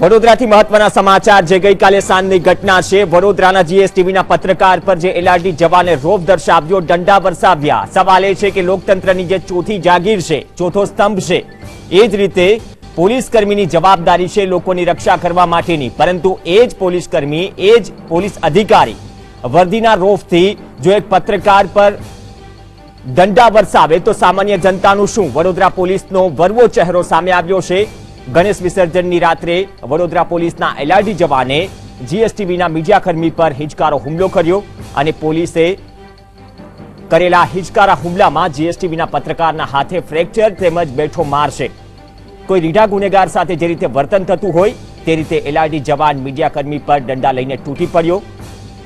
વડોદરાથી મહત્વના સમાચાર જે ગઈકાલે સાંજની ઘટના છે. વડોદરાના જીએસટીવીના પત્રકાર પર જે એલઆરડી જવાને રોપ દર્શાવ્યો, દંડા વરસાવ્યા. સવાલ એ છે કે લોકતંત્રની જે ચોથી જાગીર છે, ચોથો સ્તંભ છે, એ જ રીતે પોલીસ કર્મીની જવાબદારી છે લોકોની રક્ષા કરવા માટેની. પરંતુ એ જ પોલીસ કર્મી એ જ પોલીસ અધિકારી વર્દીના રોફથી જો એક પત્રકાર પર દંડા વરસાવે તો સામાન્ય જનતાનું શું? વડોદરા પોલીસનો વરવો ચહેરો સામે આવ્યો છે. ગણેશ વિસર્જનની રાત્રે વડોદરા પોલીસના એલઆરડી જવાને જીએસટીવીના મીડિયાકર્મી પર હિંચકારો હુમલો કર્યો અને પોલીસે કરેલા હિંચકારા હુમલામાં જીએસટીવીના પત્રકારના હાથે ફ્રેક્ચર તેમજ બેઠો માર છે કોઈ રીઢા ગુનેગાર સાથે જે રીતે વર્તન થતું હોય તે રીતે એલઆરડી જવાન મીડિયાકર્મી પર દંડા લઈને તૂટી પડ્યો.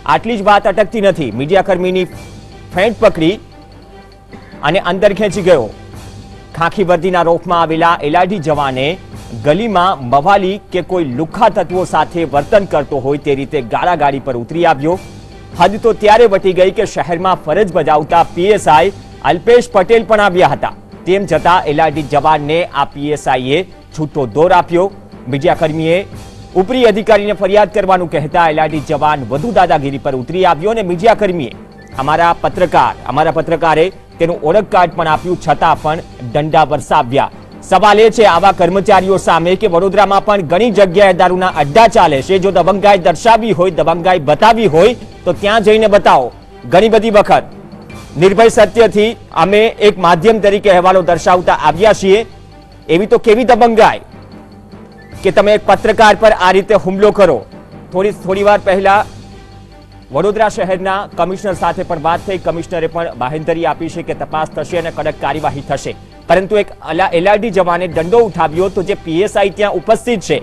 આટલી જ વાત અટકતી નથી. મીડિયાકર્મીની ફેંટ પકડી અને અંદર ખેંચી ગયો. ખાખી વર્દીના રોફમાં આવેલા એલઆરડી જવાને ગલીમાં મવાલી કે કોઈ લુખ્ખા તત્વો સાથે વર્તન કરતો હોય તે રીતે ગાળાગાડી પર ઉતરી આવ્યો. હદ તો ત્યારે વટી ગઈ કે શહેરમાં ફરજ બજાવતા પીએસઆઈ અલ્પેશ પટેલ પણ આવ્યા હતા. તેમ છતાં એલઆરડી જવાનને આ પીએસઆઈએ છૂટો દોર આપ્યો. મીડિયાકર્મીએ ઉપરી અધિકારીને ફરિયાદ કરવાનું કહેતા એલઆરડી જવાન વધુ દાદાગીરી પર ઉતરી આવ્યો અને મીડિયાકર્મીએ અમારા પત્રકાર, અમારા પત્રકારે તેનું ઓળખ કાર્ડ પણ આપ્યું, છતાં પણ દંડા વરસાવ્યા. સવાલ એ છે, આવા કર્મચારીઓ સામે કે વડોદરામાં પણ ઘણી જગ્યાએ દારૂના અડ્ડા ચાલે છે. જો દબંગાઈ દર્શાવી હોય દબંગાઈ બતાવી હોય, તો ત્યાં જઈને બતાવો. ઘણી બધી વખત. નિર્ભય સત્યથી અમે એક માધ્યમ તરીકે અહેવાલો દર્શાવતા આવ્યા છીએ. એવી તો કેવી દબંગાઈ કે તમે એક પત્રકાર પર આ રીતે હુમલો કરો. થોડી થોડી વાર પહેલા વડોદરા શહેરના કમિશનર સાથે પણ વાત થઈ. કમિશનરે પણ બાહેંધરી આપી છે કે તપાસ થશે અને કડક કાર્યવાહી થશે. પરંતુ એક એલઆરડી જવાને દંડો ઉઠાવ્યો તો જે પીએસઆઈ ત્યાં ઉપસ્થિત છે,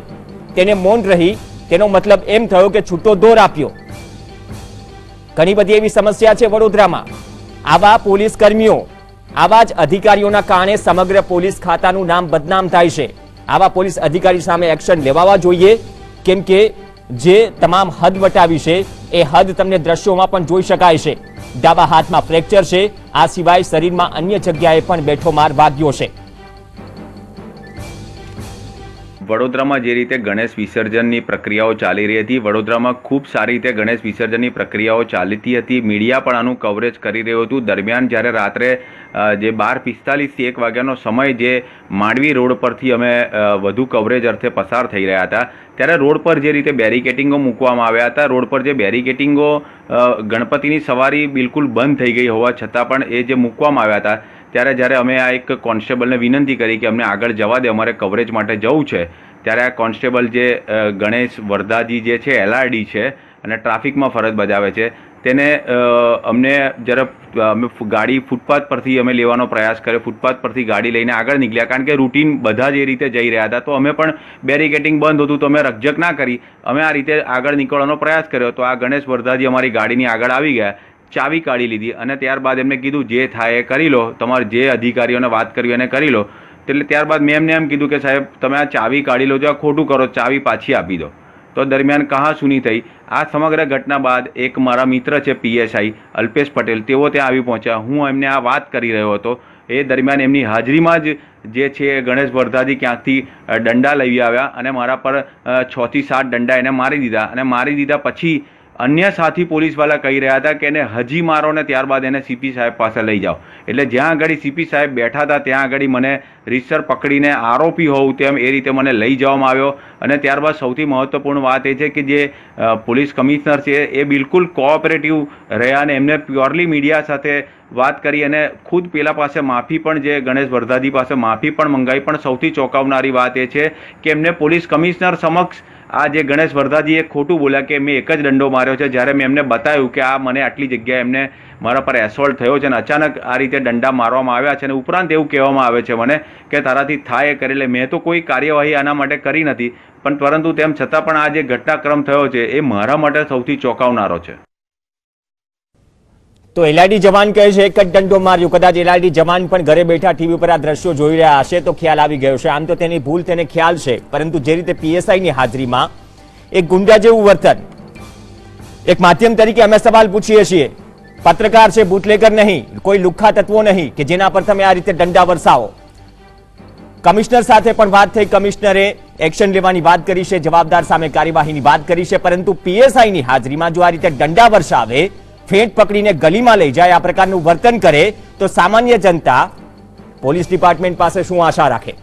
તેને મૌન રહી, તેનો મતલબ એમ થયો કે છૂટો દોર આપ્યો. ઘણી બધી એવી સમસ્યા છે વડોદરામાં. આવા પોલીસ કર્મીઓ, આવા જ અધિકારીઓના કારણે સમગ્ર પોલીસ ખાતાનું નામ બદનામ થાય છે. આવા પોલીસ અધિકારી સામે એક્શન લેવાવા જોઈએ, કેમ કે જે તમામ હદ વટાવી છે, એ હદ તમને દ્રશ્યોમાં પણ જોઈ શકાય છે. ડાબા હાથમાં ફ્રેક્ચર છે આ સિવાય શરીરમાં અન્ય જગ્યાએ પણ બેઠો માર વાગ્યો છે. વડોદરામાં જે રીતે ગણેશ વિસર્જનની પ્રક્રિયાઓ ચાલી રહી હતી, વડોદરામાં ખૂબ સારી રીતે ગણેશ વિસર્જનની પ્રક્રિયાઓ ચાલતી હતી. મીડિયા પણ આનું કવરેજ કરી રહ્યું હતું. દરમિયાન જ્યારે રાત્રે જે બાર પિસ્તાલીસથી એક વાગ્યાનો સમય જે માંડવી રોડ પરથી અમે વધુ કવરેજ અર્થે પસાર થઈ રહ્યા હતા, ત્યારે રોડ પર જે રીતે બેરિકેટિંગો મૂકવામાં આવ્યા હતા, રોડ પર જે બેરિકેટિંગો ગણપતિની સવારી બિલકુલ બંધ થઈ ગઈ હોવા છતાં પણ એ જે મૂકવામાં આવ્યા હતા ત્યારે જ્યારે અમે આ એક કોન્સ્ટેબલને વિનંતી કરી કે અમને આગળ જવા દે, અમારે કવરેજ માટે જવું છે, ત્યારે આ કોન્સ્ટેબલ જે ગણેશ વરદાજી જે છે એલઆરડી છે અને ટ્રાફિકમાં ફરજ બજાવે છે, તેને અમને જ્યારે અમે ગાડી ફૂટપાથ પરથી અમે લેવાનો પ્રયાસ કર્યો, ફૂટપાથ પરથી ગાડી લઈને આગળ નીકળ્યા, કારણ કે રૂટીન બધા જ એ રીતે જઈ રહ્યા હતા, તો અમે પણ બેરિકેટિંગ બંધ હતું, તો અમે રકઝક ના કરી, અમે આ રીતે આગળ નીકળવાનો પ્રયાસ કર્યો, તો આ ગણેશ વરદાજી અમારી ગાડીની આગળ આવી ગયા ચાવી કાઢી લીધી અને ત્યારબાદ એમને કીધું, જે થાય એ કરી લો. તમારે જે અધિકારીઓને વાત કરવી એને કરી લો. એટલે ત્યારબાદ મેં એમને એમ કીધું કે, સાહેબ, તમે આ ચાવી કાઢી લો છો આ ખોટું કરો, ચાવી પાછી આપી દો. તો દરમિયાન કહાસુની થઈ. આ સમગ્ર ઘટના બાદ એક મારા મિત્ર છે, પીએસઆઈ, અલ્પેશ પટેલ, તેઓ ત્યાં આવી પહોંચ્યા. હું એમને આ વાત કરી રહ્યો હતો. એ દરમિયાન એમની હાજરીમાં જ જે છે ગણેશ વરદાજી ક્યાંકથી દંડા લઈ આવ્યા અને મારા પર છથી સાત દંડા એને મારી દીધા. અને મારી દીધા પછી અન્ય સાથી પોલીસવાળા કહી રહ્યા હતા કે એને હજી મારો ને ત્યારબાદ એને સીપી સાહેબ પાસે લઈ જાઓ. એટલે જ્યાં આગળ સીપી સાહેબ બેઠા હતા, ત્યાં આગળ મને રીતસર પકડીને આરોપી હોઉં તેમ એ રીતે મને લઈ જવામાં આવ્યો. અને ત્યારબાદ સૌથી મહત્ત્વપૂર્ણ વાત એ છે કે જે પોલીસ કમિશનર છે, એ બિલકુલ કોઓપરેટિવ રહ્યા અને એમને પ્યોરલી મીડિયા સાથે વાત કરી અને ખુદ પેલા પાસે માફી પણ જે ગણેશ વરદાજી પાસે માફી પણ મંગાવી. પણ સૌથી ચોંકાવનારી વાત એ છે કે એમને પોલીસ કમિશનર સમક્ષ આ જે ગણેશ વરદાજીએ ખોટું બોલ્યા કે મેં એક જ દંડો માર્યો છે, જ્યારે મેં એમને બતાવ્યું કે આ મને આટલી જગ્યાએ એમને મારા પર એસોલ્ટ થયો છે અને અચાનક આ રીતે દંડા મારવામાં આવ્યા છે અને ઉપરાંત એવું કહેવામાં આવે છે મને કે તારાથી થાય એ કરી લે મેં તો કોઈ કાર્યવાહી આના માટે કરી નથી, પણ પરંતુ તેમ છતાં પણ આ જે ઘટનાક્રમ થયો છે, એ મારા માટે સૌથી ચોંકાવનારો છે. તો એલઆઈડી જવાન કહે છે, એક જ ડંડો માર્યો. કદાચ એલઆઈડી જવાન પણ ઘરે બેઠા ટીવી પર આ દ્રશ્યો જોઈ રહ્યા હશે તો ખ્યાલ આવી ગયો છે. આમ તો તેની ભૂલ, તેને ખ્યાલ છે. પરંતુ જે રીતે પીએસઆઈની હાજરીમાં એક ગુંડા જેવું વર્તન, એક માધ્યમ તરીકે અમે સવાલ પૂછીએ છીએ. પત્રકાર છે બુટલેકર નહીં, કોઈ લુખ્ખા તત્વો નહીં કે જેના પર તમે આ રીતે દંડા વરસાવો. કમિશનર સાથે પણ વાત થઈ. કમિશનરે એક્શન લેવાની વાત કરી છે, જવાબદાર સામે કાર્યવાહીની વાત કરી છે. પરંતુ પીએસઆઈની હાજરીમાં જો આ રીતે દંડા વરસાવે ફેંટ પકડીને ગલીમાં લઈ જાય, આ પ્રકારનું વર્તન કરે, તો સામાન્ય જનતા પોલીસ ડિપાર્ટમેન્ટ પાસે શું આશા રાખે?